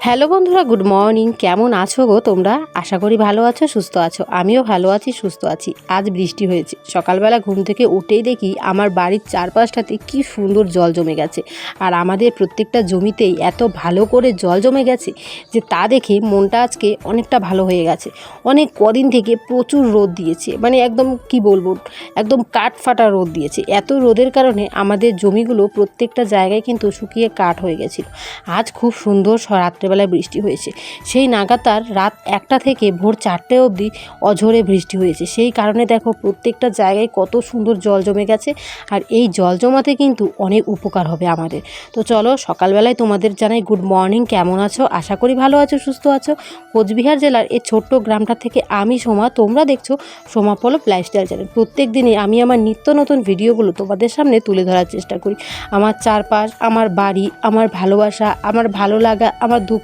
Hello বন্ধুরা, good morning. কেমন আছো গো তোমরা? আশা করি ভালো আছো, সুস্থ আছো। আমিও ভালো আছি, সুস্থ আছি। আজ বৃষ্টি হয়েছে। সকালবেলা ঘুম থেকে উঠেই দেখি আমার বাড়ির চারপাশটাতে কি সুন্দর জল জমে গেছে। আর আমাদের প্রত্যেকটা জমিতেই এত ভালো করে জল জমে গেছে যে তা দেখে মনটা আজকে অনেকটা ভালো হয়ে গেছে। অনেক কদিন থেকে প্রচুর রোদ দিয়েছে। মানে একদম কি বলব, একদম কাঠ ফাটা রোদ দিয়েছে। এত রোদের কারণে আমাদের জমিগুলো প্রত্যেকটা জায়গায় কিন্তু শুকিয়ে কাঠ হয়ে গেছিল। আজ খুব সুন্দর স- রাত্রেবেলায় বৃষ্টি হয়েছে। সেই নাগাতার রাত একটা থেকে ভোর চারটে অবধি অঝোরে বৃষ্টি হয়েছে। সেই কারণে দেখো প্রত্যেকটা জায়গায় কত সুন্দর জল জমে গেছে আর এই জল জমাতে কিন্তু অনেক উপকার হবে আমাদের। তো চলো সকালবেলায় তোমাদের জানাই গুড মর্নিং কেমন আছো? আশা করি ভালো আছো, সুস্থ আছো। কোচবিহার জেলার এই ছোট্ট গ্রামটা থেকে আমি সোমা, তোমরা দেখছ সোমা পলব লাইফস্টাইল চ্যানেল প্রত্যেক দিনই আমি আমার নিত্য নতুন ভিডিওগুলো তোমাদের সামনে তুলে ধরার চেষ্টা করি। আমার চারপাশ, আমার বাড়ি, আমার ভালোবাসা, আমার ভালো লাগা, আমার দুঃখ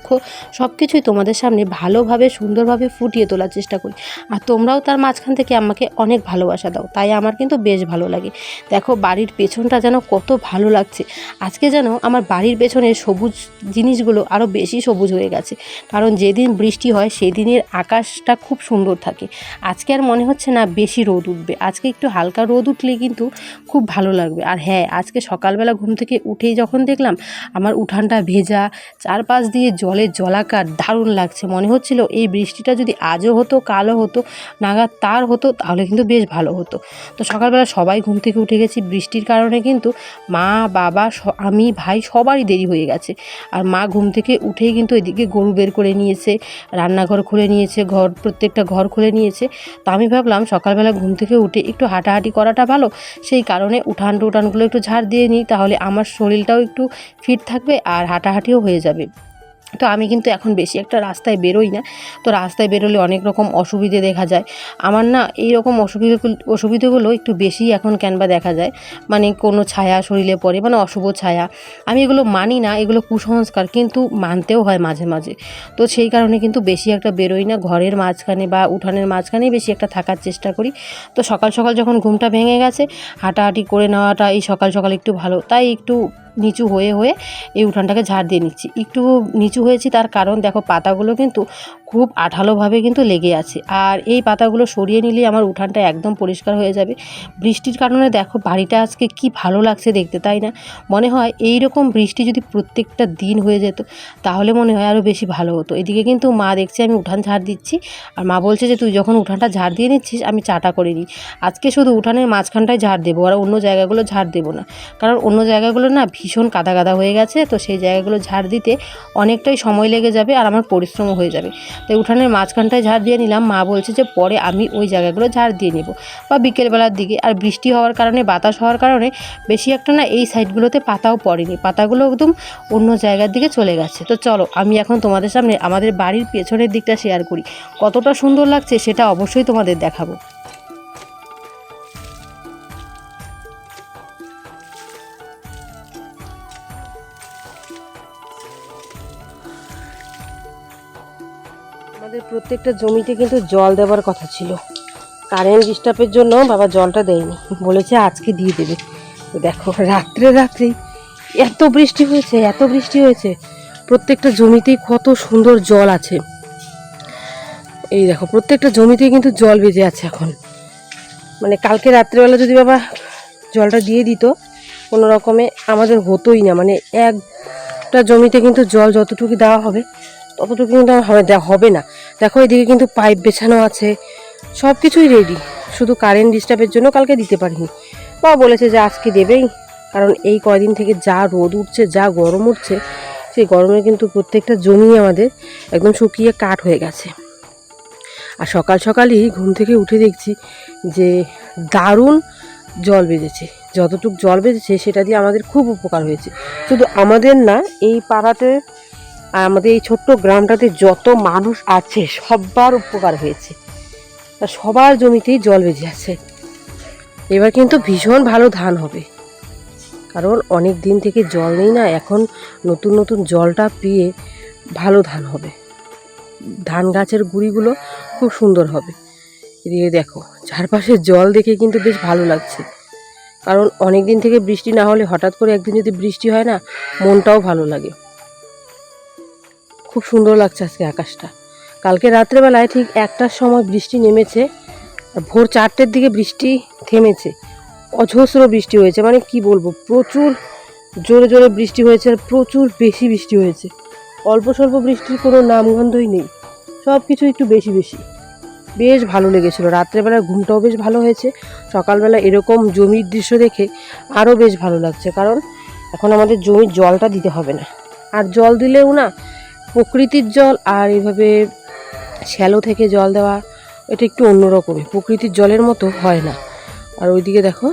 সব কিছুই তোমাদের সামনে ভালোভাবে, সুন্দরভাবে ফুটিয়ে তোলার চেষ্টা করি। আর তোমরাও তার মাঝখান থেকে আমাকে অনেক ভালোবাসা দাও। তাই আমার কিন্তু বেশ ভালো লাগে। দেখো, বাড়ির পেছনটা যেন কত ভালো লাগছে। আজকে যেন আমার বাড়ির পেছনে সবুজ জিনিসগুলো আরও বেশি সবুজ হয়ে গেছে। কারণ যেদিন বৃষ্টি হয়, সেদিনের আকাশটা খুব সুন্দর থাকে। আজকে আর মনে হচ্ছে না বেশি রোদ উঠবে। আজকে একটু হালকা রোদ উঠলে কিন্তু খুব ভালো লাগবে। আর হ্যাঁ আজকে সকালবেলা ঘুম থেকে উঠেই যখন দেখলাম, আমার উঠানটা ভেজা, চারপাশ দিয়ে জলের জলাকার দারুণ লাগছে। মনে হচ্ছিল এই বৃষ্টিটা যদি আজও হতো, কালও হতো, নাগাদ তার হতো, তাহলে কিন্তু বেশ ভালো হতো। তো সকালবেলা সবাই ঘুম থেকে উঠে গেছি। বৃষ্টির কারণে কিন্তু মা, বাবা আমি, ভাই সবারই দেরি হয়ে গেছে। আর মা ঘুম থেকে উঠেই কিন্তু এদিকে গরু বের করে নিয়েছে, রান্নাঘর খুলে নিয়েছে, ঘর, প্রত্যেকটা ঘর খুলে নিয়েছে। তো আমি ভাবলাম সকালবেলা ঘুম থেকে উঠে একটু হাঁটাহাঁটি করাটা ভালো। সেই কারণে উঠান টুটানগুলো একটু ঝাড় দিয়ে নিই, তাহলে আমার শরীরটাও একটু ফিট থাকবে আর হাঁটাহাঁটিও হয়ে যাবে। তো আমি কিন্তু এখন বেশি একটা রাস্তায় বেরোই না। তো রাস্তায় বেরোলে অনেক রকম অসুবিধে দেখা যায়। আমার না এই রকম অসুবিধে অসুবিধেগুলো একটু বেশি এখন ক্যানবা দেখা যায়। মানে কোনো ছায়া শরীরে পড়ে মানে অশুভ ছায়া। আমি এগুলো মানি না, এগুলো কুসংস্কার, কিন্তু মানতেও হয় মাঝে মাঝে। তো সেই কারণে কিন্তু বেশি একটা বেরোই না, ঘরের মাঝখানে বা উঠানের মাঝখানেই বেশি একটা থাকার চেষ্টা করি। তো সকাল সকাল যখন ঘুমটা ভেঙে গেছে, হাঁটাহাঁটি করে নেওয়াটা এই সকাল সকাল একটু ভালো। তাই একটু নিচু হয়ে হয়ে এই উঠানটাকে ঝাড় দিয়ে নিচ্ছি। একটু নিচু হয়েছি তার কারণ দেখো পাতাগুলো কিন্তু খুব আঠালোভাবে কিন্তু লেগে আছে। আর এই পাতাগুলো সরিয়ে নিলে আমার উঠানটা একদম পরিষ্কার হয়ে যাবে। বৃষ্টির কারণে দেখো বাড়িটা আজকে কি ভালো লাগছে দেখতে, তাই না? মনে হয় এই রকম বৃষ্টি যদি প্রত্যেকটা দিন হয়ে যেত, তাহলে মনে হয় আরও বেশি ভালো হতো। এদিকে কিন্তু মা দেখছে আমি উঠান ঝাড় দিচ্ছি, আর মা বলছে যে, তুই যখন উঠানটা ঝাড় দিয়ে নিচ্ছিস, আমি চাটা করে নিই। আজকে শুধু উঠানের মাঝখানটায় ঝাড় দেবো, আর অন্য জায়গাগুলো ঝাড় দেবো না। কারণ অন্য জায়গাগুলো না ভীষণ কাদা কাদা হয়ে গেছে, তো সেই জায়গাগুলো ঝাড় দিতে অনেকটাই সময় লেগে যাবে, আর আমার পরিশ্রমও হয়ে যাবে। তাই উঠানের মাঝখানটায় ঝাড় দিয়ে নিলাম। মা বলছে যে, পরে আমি ওই জায়গাগুলো ঝাড় দিয়ে নেব। বা বিকেলবেলার দিকে। আর বৃষ্টি হওয়ার কারণে, বাতাস হওয়ার কারণে বেশি একটা না এই সাইডগুলোতে পাতাও পড়েনি। পাতাগুলো একদম অন্য জায়গার দিকে চলে গেছে। তো চলো, আমি এখন তোমাদের সামনে আমাদের বাড়ির পেছনের দিকটা শেয়ার করি। কতটা সুন্দর লাগছে সেটা অবশ্যই তোমাদের দেখাবো। আমাদের প্রত্যেকটা জমিতে কিন্তু জল দেওয়ার কথা ছিল। কারেন্ট ডিস্টার্বের জন্য বাবা জলটা দেয়নি। বলেছে আজকে দিয়ে দেবে। দেখো, রাত্রে রাত্রেই এত বৃষ্টি হয়েছে, এত বৃষ্টি হয়েছে। প্রত্যেকটা জমিতেই কত সুন্দর জল আছে। এই দেখো, প্রত্যেকটা জমিতেই কিন্তু জল বেজে আছে এখন। মানে কালকে রাত্রেবেলা যদি বাবা জলটা দিয়ে দিত, কোনো রকমে আমাদের হতোই না। মানে একটা জমিতে কিন্তু জল যতটুকু দেওয়া হবে ততটুকু কিন্তু আর হবে না। দেখো, এদিকে কিন্তু পাইপ বেছানো আছে। সব কিছুই রেডি শুধু কারেন্ট ডিস্টার্বের জন্য কালকে দিতে পারিনি। বাবা বলেছে যে আজকে দেবেই। কারণ এই কয়দিন থেকে যা রোদ উঠছে, যা গরম উঠছে, সেই গরমে কিন্তু প্রত্যেকটা জমি আমাদের একদম শুকিয়ে কাঠ হয়ে গেছে। আর সকাল সকালই ঘুম থেকে উঠে দেখছি যে দারুণ জল বেজেছে। যতটুকু জল বেজেছে, সেটা দিয়ে আমাদের খুব উপকার হয়েছে। শুধু আমাদের না, এই পাড়াতে আর আমাদের এই ছোট্ট গ্রামটাতে যত মানুষ আছে সবার উপকার হয়েছে। সবার জমিতেই জল বেজে আছে। এবার কিন্তু ভীষণ ভালো ধান হবে। কারণ অনেক দিন থেকে জল নেই না, এখন নতুন নতুন জলটা পেয়ে ভালো ধান হবে। ধান গাছের গুঁড়িগুলো খুব সুন্দর হবে। এদিকে দেখো, চারপাশে জল দেখে কিন্তু বেশ ভালো লাগছে। কারণ অনেক দিন থেকে বৃষ্টি না হলে হঠাৎ করে একদিন যদি বৃষ্টি হয় না, মনটাও ভালো লাগে। খুব সুন্দর লাগছে আজকে আকাশটা। কালকে রাত্রেবেলায় ঠিক একটার সময় বৃষ্টি নেমেছে ভোর চারটের দিকে বৃষ্টি থেমেছে। অজস্র বৃষ্টি হয়েছে মানে কি বলব, প্রচুর জোরে জোরে বৃষ্টি হয়েছে আর প্রচুর বেশি বৃষ্টি হয়েছে। অল্প স্বল্প বৃষ্টির কোনো নামগন্ধই নেই সব কিছু একটু বেশি বেশি। বেশ ভালো লেগেছিলো রাত্রেবেলা ঘুমটাও বেশ ভালো হয়েছে, সকালবেলা এরকম জমির দৃশ্য দেখে আরও বেশ ভালো লাগছে, কারণ এখন আমাদের জমির জলটা দিতে হবে না। আর জল দিলেও না প্রকৃতির জল আর এভাবে শ্যালো থেকে জল দেওয়া, এটা একটু অন্যরকমই প্রকৃতির জলের মতো হয় না। আর ওইদিকে দেখো,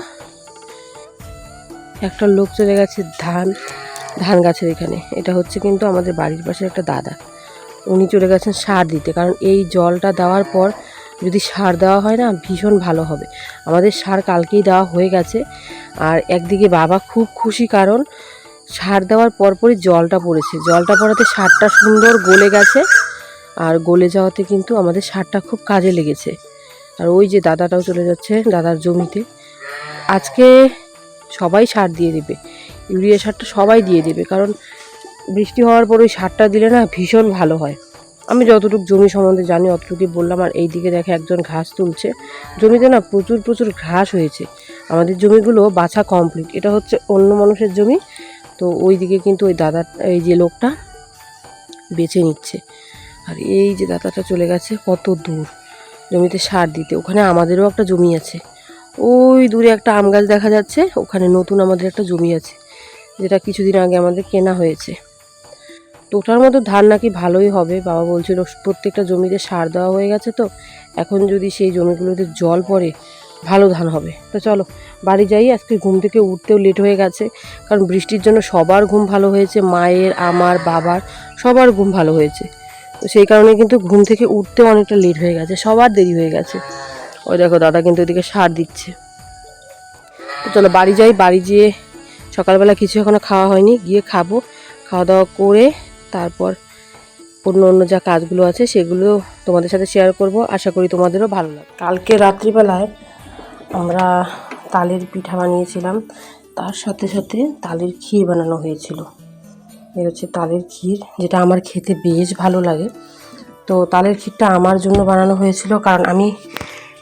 একটা লোক চলে গেছে ধান ধান গাছের এখানে। এটা হচ্ছে কিন্তু আমাদের বাড়ির পাশে একটা দাদা। উনি চলে গেছেন সার দিতে, কারণ এই জলটা দেওয়ার পর যদি সার দেওয়া হয় না, ভীষণ ভালো হবে। আমাদের সার কালকেই দেওয়া হয়ে গেছে। আর একদিকে বাবা খুব খুশি, কারণ সার দেওয়ার পরপরই জলটা পড়েছে। জলটা পড়াতে সারটা সুন্দর গলে গেছে আর গলে যাওয়াতে কিন্তু আমাদের সারটা খুব কাজে লেগেছে। আর ওই যে দাদাটাও চলে যাচ্ছে দাদার জমিতে। আজকে সবাই সার দিয়ে দেবে। ইউরিয়া সারটা সবাই দিয়ে দেবে কারণ বৃষ্টি হওয়ার পর ওই সারটা দিলে না ভীষণ ভালো হয়। আমি যতটুকু জমি সম্বন্ধে জানি, অতটুকুই বললাম। আর এই দিকে দেখে একজন ঘাস তুলছে। জমিতে না প্রচুর প্রচুর ঘাস হয়েছে। আমাদের জমিগুলো বাছা কমপ্লিট এটা হচ্ছে অন্য মানুষের জমি। তো ওই দিকে কিন্তু ওই দাদা এই যে লোকটা বেছে নিচ্ছে। আর এই যে দাদাটা চলে গেছে কত দূর, জমিতে সার দিতে। ওখানে আমাদেরও একটা জমি আছে। ওই দূরে একটা আম গাছ দেখা যাচ্ছে, ওখানে নতুন আমাদের একটা জমি আছে, যেটা কিছুদিন আগে আমাদের কেনা হয়েছে। তো ওটার মতো ধান নাকি ভালোই হবে। বাবা বলছিল প্রত্যেকটা জমিতে সার দেওয়া হয়ে গেছে তো। এখন যদি সেই জমিগুলোতে জল পড়ে ভালো ধান হবে। তো চলো, বাড়ি যাই, আজকে ঘুম থেকে উঠতেও লেট হয়ে গেছে, কারণ বৃষ্টির জন্য সবার ঘুম ভালো হয়েছে, মায়ের, আমার, বাবার, সবার ঘুম ভালো হয়েছে। তো সেই কারণে কিন্তু ঘুম থেকে উঠতেও অনেকটা লেট হয়ে গেছে, সবার দেরি হয়ে গেছে। ওই দেখো, দাদা কিন্তু ওদিকে সার দিচ্ছে। তো চলো, বাড়ি যাই, বাড়ি যেয়ে সকালবেলা কিছু এখনও খাওয়া হয়নি, গিয়ে খাব। খাওয়া দাওয়া করে তারপর অন্য অন্য যা কাজগুলো আছে সেগুলো তোমাদের সাথে শেয়ার করব। আশা করি তোমাদেরও ভালো লাগবে। কালকে রাত্রিবেলায় আমরা তালের পিঠা বানিয়েছিলাম। তার সাথে সাথে তালের ক্ষীর বানানো হয়েছিল। এই হচ্ছে তালের ক্ষীর, যেটা আমার খেতে বেশ ভালো লাগে। তো তালের ক্ষীরটা আমার জন্য বানানো হয়েছিল, কারণ আমি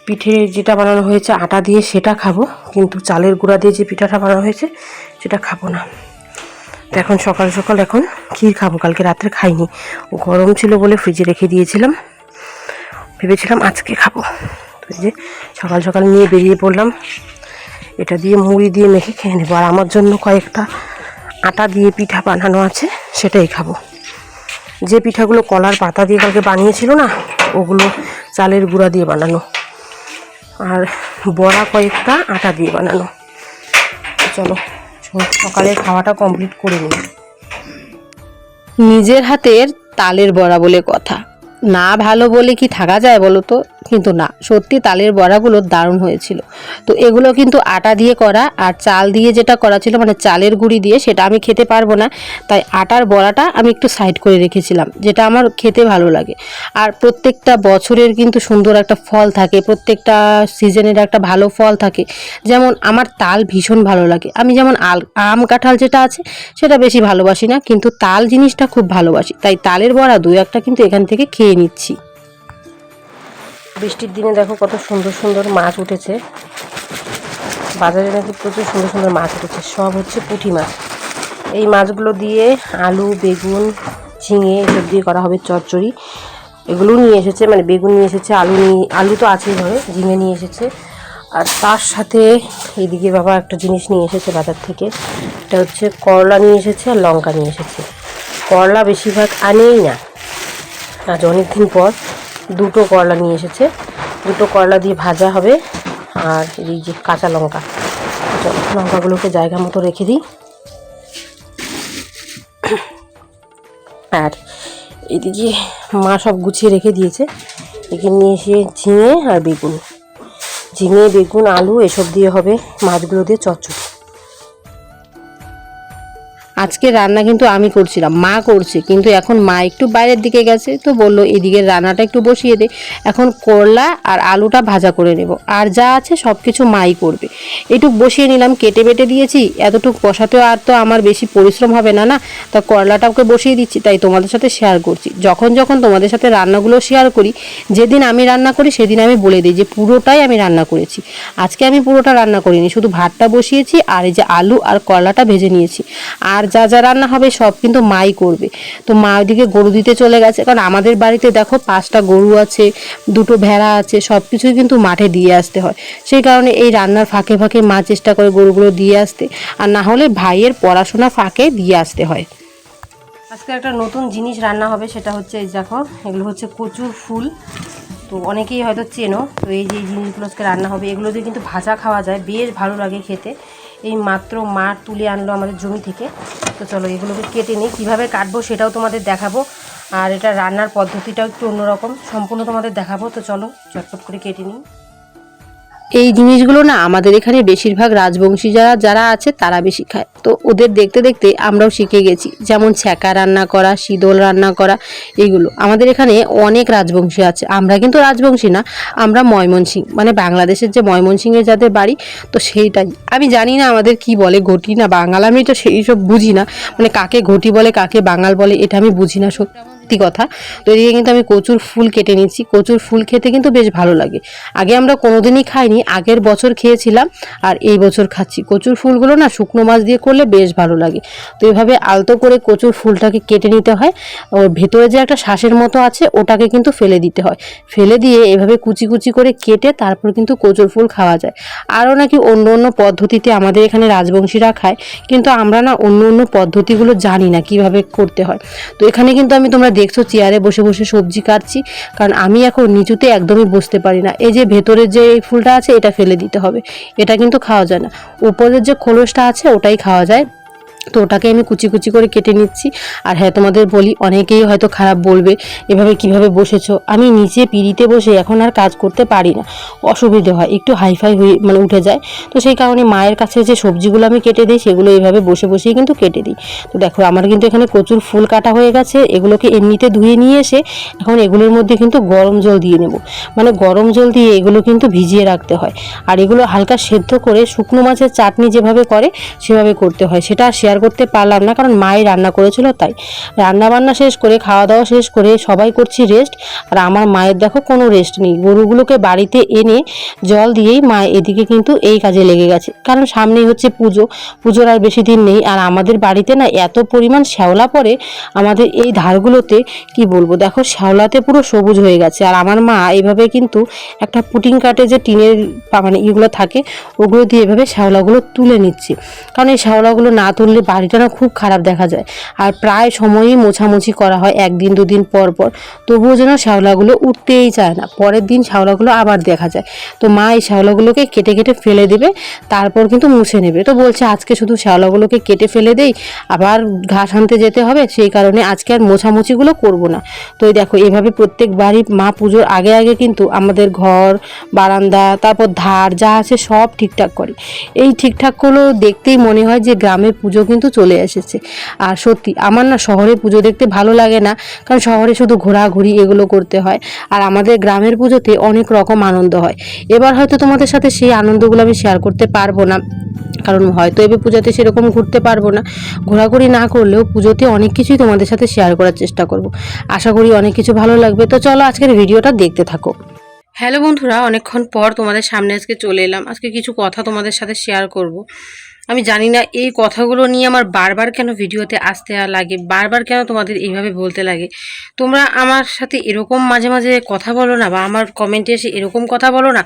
পিঠে যেটা বানানো হয়েছে আটা দিয়ে সেটা খাব, কিন্তু চালের গুঁড়া দিয়ে যে পিঠাটা বানানো হয়েছে সেটা খাব না। তো এখন সকাল সকাল এখন ক্ষীর খাব, কালকে রাত্রে খাইনি। গরম ছিল বলে ফ্রিজে রেখে দিয়েছিলাম। ভেবেছিলাম আজকে খাব। যে সকাল সকাল নিয়ে বেরিয়ে পড়লাম। এটা দিয়ে মুড়ি দিয়ে মেখে খেয়ে নেব। আর আমার জন্য কয়েকটা আটা দিয়ে পিঠা বানানো আছে, সেটাই খাব। যে পিঠাগুলো কলার পাতা দিয়ে কালকে বানিয়েছিল না, ওগুলো চালের গুঁড়া দিয়ে বানানো। আর বড়া কয়েকটা আটা দিয়ে বানানো। চলো সকালে খাওয়াটা কমপ্লিট করে নিই। নিজের হাতের তালের বড়া বলে কথা। না ভালো বলে কি থাকা যায় বলো তো? কিন্তু না, সত্যি তালের বড়াগুলো দারুণ হয়েছিল। তো এগুলো কিন্তু আটা দিয়ে করা আর চাল দিয়ে যেটা করা ছিল মানে চালের গুঁড়ি দিয়ে, সেটা আমি খেতে পারব না। তাই আটার বড়াটা আমি একটু সাইড করে রেখেছিলাম, যেটা আমার খেতে ভালো লাগে। আর প্রত্যেকটা বছরের কিন্তু সুন্দর একটা ফল থাকে, প্রত্যেকটা সিজনের একটা ভালো ফল থাকে। যেমন আমার তাল ভীষণ ভালো লাগে। আমি যেমন আল আম কাঁঠাল যেটা আছে, সেটা বেশি ভালোবাসি না, কিন্তু তাল জিনিসটা খুব ভালোবাসি। তাই তালের বড়া দু একটা কিন্তু এখান থেকে খেয়ে নিচ্ছি। বৃষ্টির দিনে দেখো কত সুন্দর সুন্দর মাছ উঠেছে। বাজারে নাকি প্রচুর সুন্দর সুন্দর মাছ উঠেছে। সব হচ্ছে পুঁটি মাছ। এই মাছগুলো দিয়ে আলু, বেগুন, ঝিঙে এসব দিয়ে করা হবে চচ্চড়ি। এগুলো নিয়ে এসেছে মানে বেগুন নিয়ে এসেছে, আলু নিয়ে, আলু তো আছেই ঘরে, ঝিঙে নিয়ে এসেছে। আর তার সাথে এদিকে বাবা একটা জিনিস নিয়ে এসেছে বাজার থেকে। এটা হচ্ছে করলা নিয়ে এসেছে আর লঙ্কা নিয়ে এসেছে। করলা বেশিরভাগ আনেই না। আজ অনেকদিন পর দুটো করলা নিয়ে এসেছে। দুটো করলা দিয়ে ভাজা হবে। আর এই যে কাঁচা লঙ্কা। লঙ্কাগুলোকে জায়গা মতো রেখে দিই। আর এদিকে মা সব গুছিয়ে রেখে দিয়েছে। এখানে নিয়ে এসে ঝিঙে আর বেগুন। ঝিঙে, বেগুন, আলু এসব দিয়ে হবে মাছগুলো দিয়ে চচ্চড়ি। আজকে রান্না কিন্তু আমি করছিলাম, মা করছে, কিন্তু এখন মা একটু বাইরের দিকে গেছে, তো বলল এদিকের রান্নাটা একটু বসিয়ে দে। এখন করলা আর আলুটা ভাজা করে নেব, আর যা আছে সব কিছু মাই করবে। এটুক বসিয়ে নিলাম, কেটে বেটে দিয়েছি, এতটুক বসাতেও আর তো আমার বেশি পরিশ্রম হবে না না? তা করলাটাকে বসিয়ে দিচ্ছি, তাই তোমাদের সাথে শেয়ার করছি। যখন যখন তোমাদের সাথে রান্নাগুলো শেয়ার করি, যেদিন আমি রান্না করি, সেদিন আমি বলে দিই যে পুরোটাই আমি রান্না করেছি। আজকে আমি পুরোটা রান্না করিনি, শুধু ভাতটা বসিয়েছি, আর এই যে আলু আর করলাটা ভেজে নিয়েছি। আর যা যা রান্না হবে সব কিন্তু মাই করবে। তো মা ওইদিকে গরু দিতে চলে গেছে। কারণ আমাদের বাড়িতে দেখো পাঁচটা গরু আছে, দুটো ভেড়া আছে, সব কিছুই কিন্তু মাঠে দিয়ে আসতে হয়। সেই কারণে এই রান্নার ফাঁকে ফাঁকে মা চেষ্টা করে গরুগুলো দিয়ে আসতে। আর না হলে ভাইয়ের পড়াশোনা ফাঁকে দিয়ে আসতে হয়। আজকে একটা নতুন জিনিস রান্না হবে, সেটা হচ্ছে এই দেখো, এগুলো হচ্ছে কচুর ফুল। তো অনেকেই হয়তো চেনো, তো এই যে জিনিসগুলো আজকে রান্না হবে, এগুলো দিয়ে কিন্তু ভাজা খাওয়া যায়, বেশ ভালো লাগে খেতে। এই মাত্র মা তুলে আনলো আমাদের জমি থেকে। তো চলো এগুলোকে কেটে নিই, কীভাবে কাটবো সেটাও তোমাদের দেখাবো। আর এটা রান্নার পদ্ধতিটাও একটু অন্যরকম, সম্পূর্ণ তোমাদের দেখাবো। তো চলো চটপট করে কেটে নিই। এই জিনিসগুলো না আমাদের এখানে বেশিরভাগ রাজবংশী যারা যারা আছে তারা বেশি খায়। তো ওদের দেখতে দেখতে আমরাও শিখে গেছি। যেমন ছ্যাঁকা রান্না করা, শীতল রান্না করা এইগুলো আমাদের এখানে অনেক রাজবংশী আছে। আমরা কিন্তু রাজবংশী না, আমরা ময়মনসিং মানে বাংলাদেশের যে ময়মনসিংহে যাদের বাড়ি, তো সেইটাই। আমি জানি না আমাদের কি বলে, ঘটি না বাঙাল, আমি তো সেই সব বুঝি না। মানে কাকে ঘটি বলে, কাকে বাঙাল বলে, এটা আমি বুঝি না সত্যি। সত্যি কথা। তো এদিকে কিন্তু আমি কচুর ফুল কেটে নিচ্ছি কচুর ফুল খেতে কিন্তু বেশ ভালো লাগে। আগে আমরা কোনোদিনই খাইনি, আগের বছর খেয়েছিলাম আর এই বছর খাচ্ছি। কচুর ফুলগুলো না শুকনো মাছ দিয়ে করলে বেশ ভালো লাগে। তো এভাবে আলতো করে কচুর ফুলটাকে কেটে নিতে হয়। ওর ভেতরে যে একটা শ্বাসের মতো আছে, ওটাকে কিন্তু ফেলে দিতে হয়। ফেলে দিয়ে এভাবে কুচি কুচি করে কেটে তারপর কিন্তু কচুর ফুল খাওয়া যায়। আরও নাকি অন্য অন্য পদ্ধতিতে আমাদের এখানে রাজবংশীরা খায়। কিন্তু আমরা না অন্য অন্য পদ্ধতিগুলো জানি না কীভাবে করতে হয়। তো এখানে কিন্তু আমি তোমরা দেখছ চেয়ারে বসে বসে সবজি কাটছি, কারণ আমি এখন নিচুতে একদমই বসতে পারি না। এই যে ভেতরের যে ফুলটা আছে, এটা ফেলে দিতে হবে। এটা কিন্তু খাওয়া যায় না। উপরের যে খোলসটা আছে, ওটাই খাওয়া যায়। তো ওটাকে আমি কুচি কুচি করে কেটে নিচ্ছি। আর হ্যাঁ তোমাদের বলি, অনেকেই হয়তো খারাপ বলবে, এভাবে কীভাবে বসেছো? আমি নিচে পিড়িতে বসে এখন আর কাজ করতে পারি না। অসুবিধে হয়, একটু হাইফাই হয়ে মানে উঠে যায়। তো সেই কারণে মায়ের কাছে যে সবজিগুলো আমি কেটে দিই, সেগুলো এইভাবে বসে বসেই কিন্তু কেটে দিই। তো দেখো, আমার কিন্তু এখানে প্রচুর ফুল কাটা হয়ে গেছে, এগুলোকে এমনিতে ধুয়ে নিয়ে এসে এখন এগুলোর মধ্যে কিন্তু গরম জল দিয়ে নেব। মানে গরম জল দিয়ে এগুলো কিন্তু ভিজিয়ে রাখতে হয়। আর এগুলো হালকা সেদ্ধ করে শুকনো মাছের চাটনি যেভাবে করে, সেভাবে করতে হয়। সেটা শেয়ার করতে পারলাম না, কারণ মাই রান্না করেছিল তাই। রান্না বান্না শেষ করে খাওয়া দাওয়া শেষ করে সবাই করছি রেস্ট আর আমার মায়ের দেখো কোনো রেস্ট নেই। গরুগুলোকে বাড়িতে এনে জল দিয়েই মা এদিকে কিন্তু এই কাজে লেগে গেছে। কারণ সামনেই হচ্ছে পুজো, পুজোর আর বেশি দিন নেই, আর আমাদের বাড়িতে না এত পরিমাণ শ্যাওলা পড়ে আমাদের এই ধারগুলোতে, কি বলব, দেখো শ্যাওলাতে পুরো সবুজ হয়ে গেছে। আর আমার মা এইভাবে কিন্তু একটা পুটিং কাটে যে টিনের মানে ইগুলো থাকে, ওগুলো দিয়ে এভাবে শ্যাওলাগুলো তুলে নিচ্ছে। কারণ এই শ্যাওলাগুলো না তুললে বাড়িটা না খুব খারাপ দেখা যায়। আর প্রায় সময়ই মোছামুছি করা হয় একদিন, দুদিন পর পর। তবুও যেন শ্যাওলাগুলো উঠতেই চায় না। পরের দিন শ্যাওলাগুলো আবার দেখা যায়। তো মা এই শ্যাওলাগুলোকে কেটে কেটে ফেলে দেবে, তারপর কিন্তু মুছে নেবে। তো বলছে, আজকে শুধু শ্যাওলাগুলোকে কেটে ফেলে দেই, আবার ঘাস আনতে যেতে হবে, সেই কারণে আজকে আর মোছামুছিগুলো করব না। তো এই দেখো, এভাবে প্রত্যেক বাড়ি মা পুজোর আগে আগে কিন্তু আমাদের ঘর, বারান্দা, তারপর ধার, যা আছে সব ঠিকঠাক করে। এই ঠিকঠাকগুলো দেখতেই মনে হয় যে গ্রামের পুজো কিন্তু চলে এসেছে। আর সত্যি, আমার না শহরে পুজো দেখতে ভালো লাগে না, কারণ শহরে শুধু ঘোরাঘুরি এগুলো করতে হয়। আর আমাদের গ্রামের পুজোতে অনেক রকম আনন্দ হয়। এবার হয়তো তোমাদের সাথে সেই আনন্দগুলো আমি শেয়ার করতে পারব না, কারণ হয়তো এবার পুজোতে সেরকম ঘুরতে পারব না। ঘোরাঘুরি না করলেও পুজোতে অনেক কিছুই তোমাদের সাথে শেয়ার করার চেষ্টা করব। আশা করি অনেক কিছু ভালো লাগবে। তো চলো আজকের ভিডিওটা দেখতে থাকো। হ্যালো বন্ধুরা, অনেকক্ষণ পর তোমাদের সামনে আজকে চলে এলাম। আজকে কিছু কথা তোমাদের সাথে শেয়ার করব। আমি জানি না এই কথাগুলো নিয়ে আমার বারবার কেন ভিডিওতে আসতে লাগে, বারবার কেন তোমাদের এইভাবে বলতে লাগে। তোমরা আমার সাথে এরকম মাঝে মাঝে কথা বলো না বা আমার কমেন্টে এসে এরকম কথা বলো না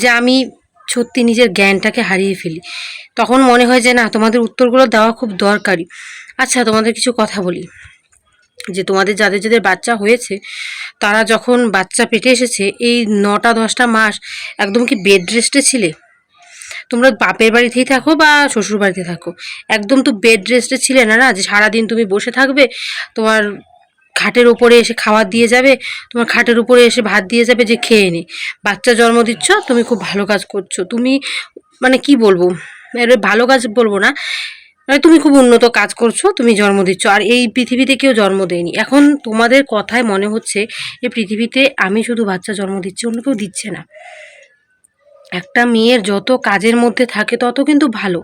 যে আমি সত্যি নিজের জ্ঞানটাকে হারিয়ে ফেলি। তখন মনে হয় যে না, তোমাদের উত্তরগুলো দেওয়া খুব দরকারি। আচ্ছা তোমাদের কিছু কথা বলি। যে তোমাদের যাদের যাদের বাচ্চা হয়েছে, তারা যখন বাচ্চা পেটে এসেছে, এই নটা দশটা মাস একদম কি বেড রেস্টে ছিলে? তোমরা বাপের বাড়িতেই থাকো বা শ্বশুর বাড়িতে থাকো। একদম তো বেড রেস্টে ছিলে না না? যে সারাদিন তুমি বসে থাকবে, তোমার খাটের উপরে এসে খাবার দিয়ে যাবে, তোমার খাটের উপরে এসে ভাত দিয়ে যাবে, যে খেয়ে নে। বাচ্চা জন্ম দিচ্ছ, তুমি খুব ভালো কাজ করছ। তুমি মানে কি বলব? ভালো কাজ বলব না মানে তুমি খুব উন্নত কাজ করছ, তুমি জন্ম দিচ্ছ। আর এই পৃথিবীতে কেউ জন্ম দেয়নি। এখন তোমাদের কথায় মনে হচ্ছে এই পৃথিবীতে আমি শুধু বাচ্চা জন্ম দিচ্ছি, অন্য কেউ দিচ্ছে না। একটা মেয়ের যত কাজের মধ্যে থাকে তত কিন্তু ভালো।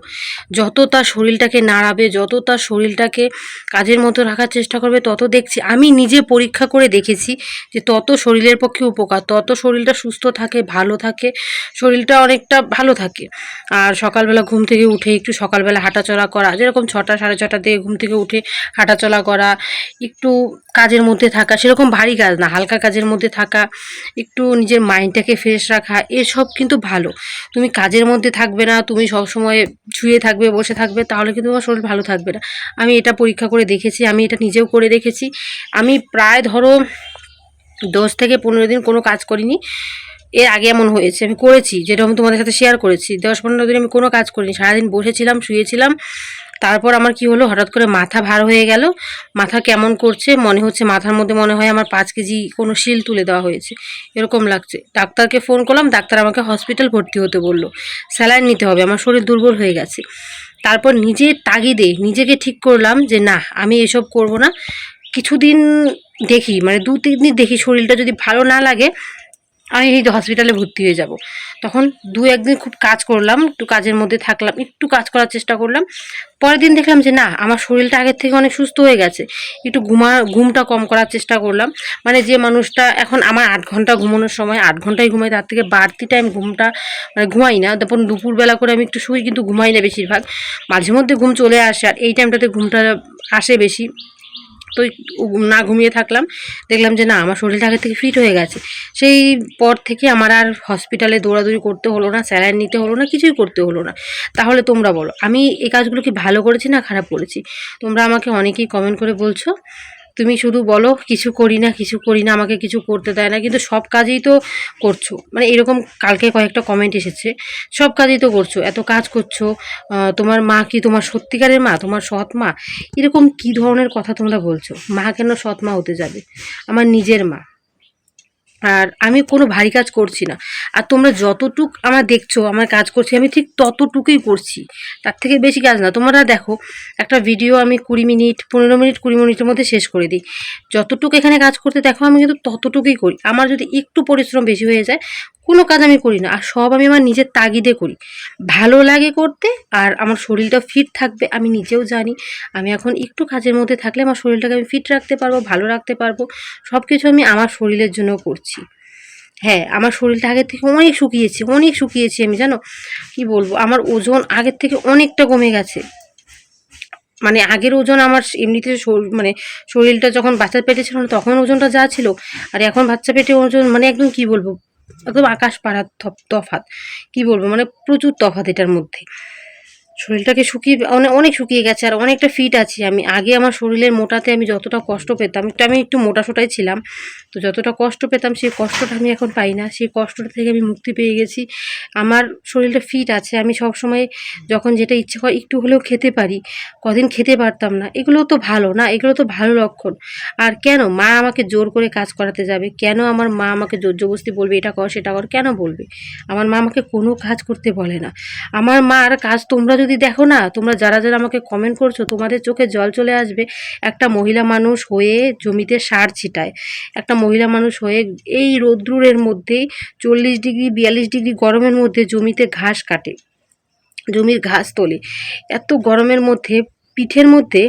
যত তার শরীরটাকে নাড়াবে, যত তার শরীরটাকে কাজের মতো রাখার চেষ্টা করবে, তত দেখছি। আমি নিজে পরীক্ষা করে দেখেছি যে তত শরীরের পক্ষে উপকার, তত শরীরটা সুস্থ থাকে, ভালো থাকে, শরীরটা অনেকটা ভালো থাকে। আর সকালবেলা ঘুম থেকে উঠে একটু সকালবেলা হাঁটাচলা করা, যেরকম ছটা, সাড়ে ছটা থেকে ঘুম থেকে উঠে হাঁটাচলা করা, একটু কাজের মধ্যে থাকা, সেরকম ভারী কাজ না, হালকা কাজের মধ্যে থাকা, একটু নিজের মাইন্ডটাকে ফ্রেশ রাখা, এসব কিন্তু ভালো। তুমি কাজের মধ্যে থাকবে না, তুমি সবসময় শুয়ে থাকবে, বসে থাকবে, তাহলে কিন্তু তোমার শরীর ভালো থাকবে না। আমি এটা পরীক্ষা করে দেখেছি, আমি এটা নিজেও করে দেখেছি। আমি প্রায় ধরো দশ থেকে পনেরো দিন কোনো কাজ করিনি। এর আগে এমন হয়েছে, আমি করেছি, যেটা আমি তোমাদের সাথে শেয়ার করেছি। দশ পনেরো দিন আমি কোনো কাজ করিনি, সারাদিন বসেছিলাম, শুয়েছিলাম। তারপর আমার কি হলো? হঠাৎ করে মাথা ভার হয়ে গেল। মাথা কেমন করছে? মনে হচ্ছে মাথার মধ্যে মনে হয় আমার পাঁচ কেজি কোনো শিল তুলে দেওয়া হয়েছে। এরকম লাগছে। ডাক্তারকে ফোন করলাম, ডাক্তার আমাকে হসপিটাল ভর্তি হতে বলল। স্যালাইন নিতে হবে, আমার শরীর দুর্বল হয়ে গেছে। তারপর নিজের তাগিদে নিজেকে ঠিক করলাম যে, না, আমি এসব করব না। কিছুদিন দেখি মানে দু তিন দিন দেখি শরীরটা যদি ভালো না লাগে আমি এই হসপিটালে ভর্তি হয়ে যাব। তখন দু একদিন খুব কাজ করলাম, একটু কাজের মধ্যে থাকলাম, একটু কাজ করার চেষ্টা করলাম। পরের দিন দেখলাম যে না, আমার শরীরটা আগের থেকে অনেক সুস্থ হয়ে গেছে। একটু ঘুমা, ঘুমটা কম করার চেষ্টা করলাম। মানে যে মানুষটা এখন আমার আট ঘণ্টা ঘুমানোর সময়, আট ঘন্টায় ঘুমাই তার থেকে বাড়তি টাইম ঘুমটা মানে ঘুমাই না। তারপর দুপুরবেলা করে আমি একটু শুই, কিন্তু ঘুমাই না বেশিরভাগ। মাঝে মধ্যে ঘুম চলে আসে, আর এই টাইমটাতে ঘুমটা আসে বেশি। তো না ঘুমিয়ে থাকলাম। দেখলাম যে না, আমার শরীরটা আগের থেকে ফিট হয়ে গেছে। সেই পর থেকে আমার আর হসপিটালে দৌড়াদৌড়ি করতে হলো না, স্যালাইন নিতে হলো না, কিছুই করতে হলো না। তাহলে তোমরা বলো, আমি এই কাজগুলো কি ভালো করেছি না খারাপ করেছি? তোমরা আমাকে অনেকেই কমেন্ট করে বলছো। তুমি শুধু বলো, কিছু করি না, কিছু করি না, আমাকে কিছু করতে দেয় না, কিন্তু সব কাজেই তো করছ। মানে এরকম কালকে কয়েকটা কমেন্ট এসেছে, সব কাজেই তো করছ, এত কাজ করছ তোমার মা কি তোমার সত্যিকারের মা, তোমার সৎ মা? এরকম কি ধরনের কথা তোমরা বলছো? মা কেন সৎ মা হতে যাবে? আমার নিজের মা। আর আমি কোনো ভারী কাজ করছি না। আর তোমরা যতটুক আমার দেখছ, আমার কাজ করছি, আমি ঠিক ততটুকুই করছি। তার থেকে বেশি কাজ না। তোমরা দেখো, একটা ভিডিও আমি কুড়ি মিনিট, পনেরো মিনিট, কুড়ি মিনিটের মধ্যে শেষ করে দিই। যতটুকু এখানে কাজ করতে দেখো, আমি কিন্তু ততটুকুই করি। আমার যদি একটু পরিশ্রম বেশি হয়ে যায়, কোনো কাজ আমি করি না। আর সব আমি আমার নিজের তাগিদে করি। ভালো লাগে করতে, আর আমার শরীরটা ফিট থাকবে, আমি নিজেও জানি। আমি এখন একটু কাজের মধ্যে থাকলে আমার শরীরটাকে আমি ফিট রাখতে পারব, ভালো রাখতে পারব। সব কিছু আমি আমার শরীরের জন্য করছি। হ্যাঁ আমার শরীরটা আগের থেকে অনেক শুকিয়েছে, অনেক শুকিয়েছি আমি, জানো? কি বলব? আমার ওজন আগের থেকে অনেকটা কমে গেছে। মানে আগের ওজন আমার এমনিতে মানে শরীরটা যখন বাচ্চার পেটে ছিল না, তখন ওজনটা যা ছিল, আর এখন বাচ্চা পেটে ওজন মানে একদম কি বলব? একদম আকাশ পাড়ার তফাত কি বলব? মানে প্রচুর তফাৎ এটার মধ্যে। শরীরটাকে শুকিয়ে অনেক অনেক শুকিয়ে গেছে আর অনেকটা ফিট আছি আমি। আগে আমার শরীরের মোটাতে আমি যতটা কষ্ট পেতাম, একটু আমি একটু মোটা সোটাই ছিলাম, তো যতটা কষ্ট পেতাম সেই কষ্টটা আমি এখন পাই না। সেই কষ্টটা থেকে আমি মুক্তি পেয়ে গেছি। আমার শরীরটা ফিট আছে, আমি সব সময় যখন যেটা ইচ্ছে হয় একটু হলেও খেতে পারি, কদিন খেতে পারতাম না। এগুলো তো ভালো না, এগুলো তো ভালো লক্ষণ। আর কেন মা আমাকে জোর করে কাজ করাতে যাবে? কেন আমার মা আমাকে জোর জবস্তি বলবে, এটা কর, সেটা কর কেন বলবে? আমার মা আমাকে কোনো কাজ করতে বলে না। আমার মার কাজ তোমরা যদি দেখো না, তোমরা যারা যারা আমাকে কমেন্ট করছ, তোমাদের চোখে জল চলে আসবে। একটা মহিলা মানুষ হয়ে জমিতে সার ছিটায়। একটা মহিলা মানুষ হয়ে এই রৌদ্রের মধ্যেই চল্লিশ ডিগ্রি, বিয়াল্লিশ ডিগ্রি গরমের মধ্যে জমিতে ঘাস কাটে, জমির ঘাস তোলে। এত গরমের মধ্যে, পিঠের মধ্যে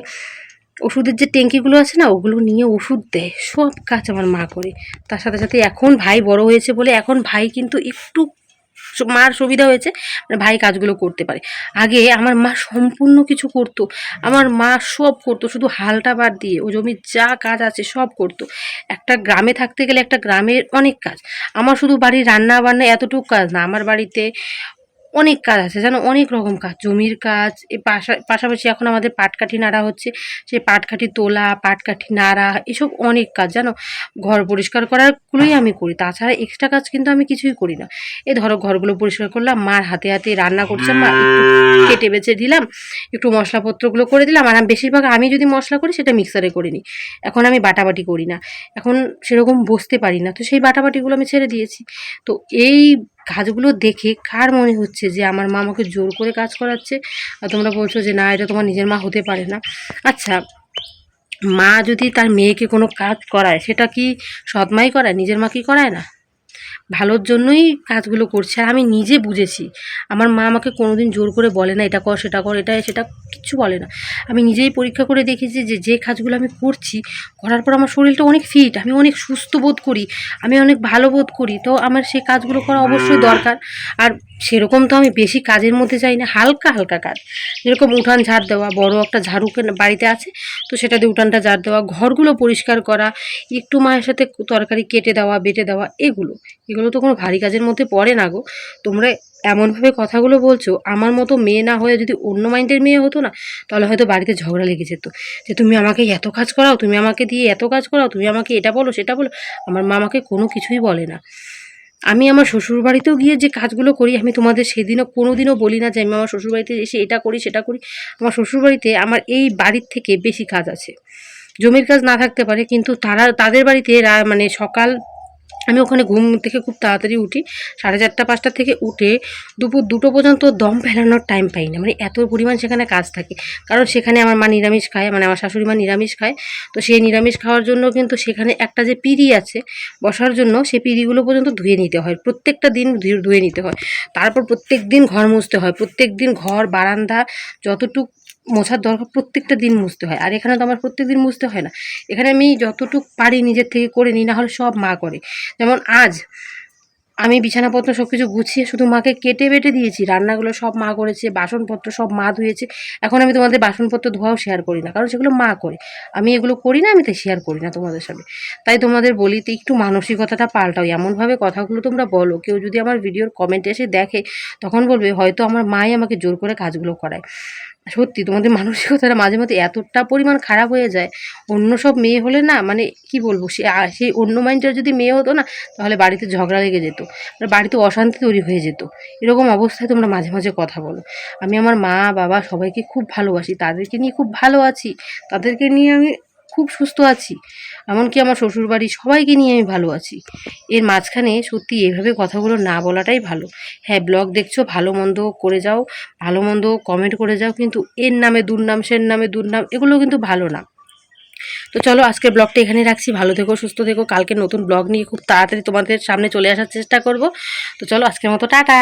ওষুধের যে ট্যাঙ্কিগুলো আছে না, ওগুলো নিয়ে ওষুধ দেয়, সব কাজ আমার মা করে। তার সাথে সাথে এখন ভাই বড় হয়েছে বলে, এখন ভাই কিন্তু একটু মার সুবিধা হয়েছে মানে ভাই কাজগুলো করতে পারে। আগে আমার মা সম্পূর্ণ কিছু করত, আমার মা সব করতো, শুধু হালটা বাদ দিয়ে, ও জমির যা কাজ আছে সব করত। একটা গ্রামে থাকতে গেলে একটা গ্রামের অনেক কাজ। আমার শুধু বাড়ির রান্না বান্না এতটুকু কাজ না, আমার বাড়িতে অনেক কাজ আছে জানো অনেক রকম কাজ। জমির কাজ এ পাশা পাশাপাশি এখন আমাদের পাটকাঠি নাড়া হচ্ছে। সেই পাটকাঠি তোলা পাটকাঠি নাড়া এসব অনেক কাজ জানো ঘর পরিষ্কার করারগুলোই আমি করি। তাছাড়া এক্সট্রা কাজ কিন্তু আমি কিছুই করি না। এ ধরো ঘরগুলো পরিষ্কার করলাম মার হাতে হাতে রান্না করছে মা একটু কেটে বেছে দিলাম একটু মশলাপত্রগুলো করে দিলাম আর বেশিরভাগ আমি যদি মশলা করি সেটা মিক্সারে করে নিই। এখন আমি বাটাবাটি করি না। এখন সেরকম বসতে পারি না। তো সেই বাটাবাটিগুলো আমি ছেড়ে দিয়েছি। তো এই কাজগুলো দেখে কার মনে হচ্ছে যে আমার মা আমাকে জোর করে কাজ করাচ্ছে? আর তোমরা বলছো যে না, এটা তোমার নিজের মা হতে পারে না। আচ্ছা মা যদি তার মেয়েকে কোনো কাজ করায়, সেটা কি সৎমাই করায়? নিজের মা কি করায় না? ভালোর জন্যই কাজগুলো করছে। আর আমি নিজে বুঝেছি। আমার মা আমাকে কোনোদিন জোর করে বলে না এটা কর সেটা কর এটা সেটা কিচ্ছু বলে না। আমি নিজেই পরীক্ষা করে দেখেছি যে যে কাজগুলো আমি করছি করার পর আমার শরীরটা অনেক ফিট আমি অনেক সুস্থ বোধ করি আমি অনেক ভালো বোধ করি। তো আমার সেই কাজগুলো করা অবশ্যই দরকার। আর সেরকম তো আমি বেশি কাজের মধ্যে যাই না হালকা হালকা কাজ। যেরকম উঠান ঝাড় দেওয়া বড় একটা ঝাড়ু কেন- বাড়িতে আছে তো সেটা দিয়ে উঠানটা ঝাড় দেওয়া ঘরগুলো পরিষ্কার করা একটু মায়ের সাথে তরকারি কেটে দেওয়া বেটে দেওয়া এগুলো এগুলো তো কোনো ভারী কাজের মধ্যে পড়ে না গো। তোমরা এমনভাবে কথাগুলো বলছো, আমার মতো মেয়ে না হয়ে যদি অন্য মাইন্ডের মেয়ে হতো না, তাহলে হয়তো বাড়িতে ঝগড়া লেগে যেত। যে তুমি আমাকে এত কাজ করাও, তুমি আমাকে দিয়ে এত কাজ করাও, তুমি আমাকে এটা বলো, সেটা বলো, আমার মা আমাকে কোনো কিছুই বলে না। আমি আমার শ্বশুর বাড়িতেও গিয়ে যে কাজগুলো করি, আমি তোমাদের সেদিনও কোনো দিনও বলি না যে আমি আমার শ্বশুর বাড়িতে এসে এটা করি, সেটা করি। আমার শ্বশুর বাড়িতে আমার এই বাড়ির থেকে বেশি কাজ আছে। জমির কাজ না থাকতে পারে, কিন্তু তারা, তাদের বাড়িতে মানে সকাল আমি ওখানে ঘুম থেকে খুব তাড়াতাড়ি উঠি। সাড়ে চারটা, পাঁচটা থেকে উঠে দুপুর দুটো পর্যন্ত দম ফেলানোর টাইম পাই না। মানে এত পরিমাণ সেখানে কাজ থাকে। কারণ সেখানে আমার মা নিরামিষ খায় মানে আমার শাশুড়ি মা নিরামিষ খায়। তো সেই নিরামিষ খাওয়ার জন্য কিন্তু সেখানে একটা যে পিঁড়ি আছে বসার জন্য, সেই পিঁড়িগুলো পর্যন্ত ধুয়ে নিতে হয়। প্রত্যেকটা দিন ধুয়ে- নিতে হয়। তারপর প্রত্যেক দিন ঘর মুছতে হয়। প্রত্যেক দিন ঘর, বারান্দা, যতটুক মোছার দরকার প্রত্যেকটা দিন মুছতে হয়। আর এখানে তো আমার প্রত্যেক দিন মুছতে হয় না। এখানে আমি যতটুক পারি নিজের থেকে করে নিই না হলে সব মা করে। যেমন আজ আমি বিছানাপত্র সব কিছু গুছিয়ে শুধু মাকে কেটে বেটে দিয়েছি, রান্নাগুলো সব মা করেছে, বাসনপত্র সব মা ধুয়েছে। এখন আমি তোমাদের বাসনপত্র ধোয়াও শেয়ার করি না, কারণ সেগুলো মা করে। আমি এগুলো করি না, আমি তাই শেয়ার করি না তোমাদের সাথে তাই তোমাদের বলি তো একটু মানসিকতাটা পাল্টাও। এমনভাবে কথাগুলো তোমরা বলো। কেউ যদি আমার ভিডিওর কমেন্টে এসে দেখে, তখন বলবে হয়তো আমার মাই আমাকে জোর করে কাজগুলো করায়। সত্যি, তোমাদের মানসিকতাটা মাঝে মাঝে এতটা পরিমাণ খারাপ হয়ে যায়, অন্য সব মেয়ে হলে না মানে কি বলব, সে সেই অন্য মাইন্ডের যদি মেয়ে হতো না, তাহলে বাড়িতে ঝগড়া লেগে যেত মানে বাড়িতে অশান্তি তৈরি হয়ে যেত। এরকম অবস্থায় তোমরা মাঝে মাঝে কথা বলো। আমি আমার মা, বাবা সবাইকে খুব ভালোবাসি, তাদেরকে নিয়ে খুব ভালো আছি, তাদেরকে নিয়ে আমি খুব সুস্থ আছি। এমনকি আমার শ্বশুরবাড়ি সবাইকে নিয়ে আমি ভালো আছি। এর মাঝখানে সত্যি এভাবে কথাগুলো না বলাটাই ভালো। হ্যাঁ ব্লগ দেখছ, ভালো মন্দ করে যাও, ভালো মন্দ কমেন্ট করে যাও, কিন্তু এর নামে দুর্নাম, সের নামে দুর্নাম, এগুলো কিন্তু ভালো না। তো চলো আজকের ব্লগটা এখানে রাখছি। ভালো থেকো, সুস্থ থেকো। কালকে নতুন ব্লগ নিয়ে খুব তাড়াতাড়ি তোমাদের সামনে চলে আসার চেষ্টা করব। তো চলো আজকের মতো, টাটা!